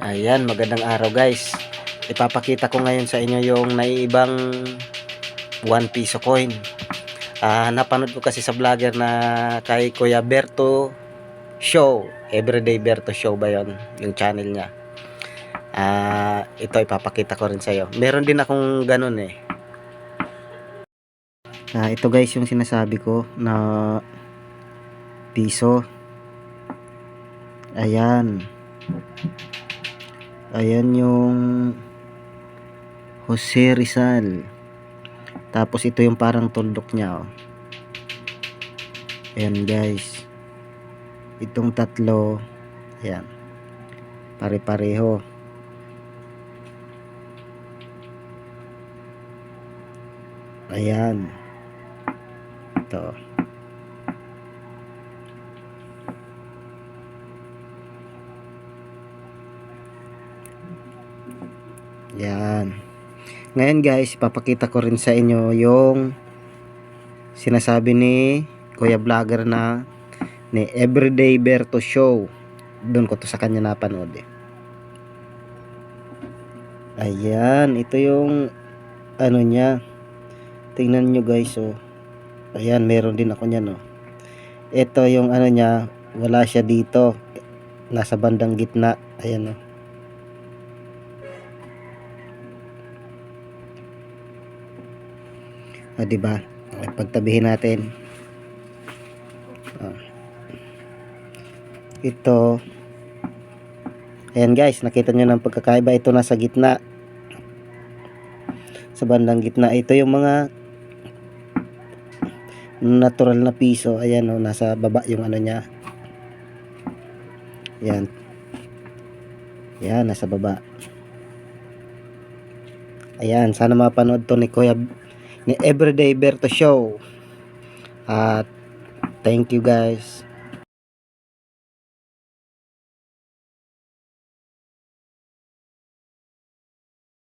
Ayan, magandang araw guys. Ipapakita ko ngayon sa inyo yung naiibang 1 piso coin. Ah, napanood ko kasi sa vlogger na kay Kuya Berto Show. Everyday Berto Show ba yon Yung channel niya. Ah, ito ipapakita ko rin sa iyo. Meron din akong ganun eh. Ah, ito guys yung sinasabi ko na piso. Ayan. Ayan yung Jose Rizal. Tapos ito yung parang tuldok niya. Oh. Ayan guys. Itong tatlo. Ayan. Pare-pareho. Ayan. Ito. Yan. Ngayon guys, ipapakita ko rin sa inyo yung sinasabi ni Kuya Vlogger na ni Everyday Berto Show. Doon ko to sa kanya napanood eh. Ayan, ito yung ano niya. Tingnan nyo guys oh. Ayan, meron din ako niyan oh. Ito yung ano niya, wala siya dito. Nasa bandang gitna. Ayan oh. O, di ba? Pagtabihin natin. Ah. Ito. Ayan guys, nakita nyo ng pagkakaiba. Ito nasa gitna. Sa bandang gitna. Ito yung mga natural na piso. Ayan o, nasa baba yung ano niya. Ayan. Ayan, nasa baba. Ayan, sana mapanood to ni Kuya ni Everyday Berto Show. At thank you guys.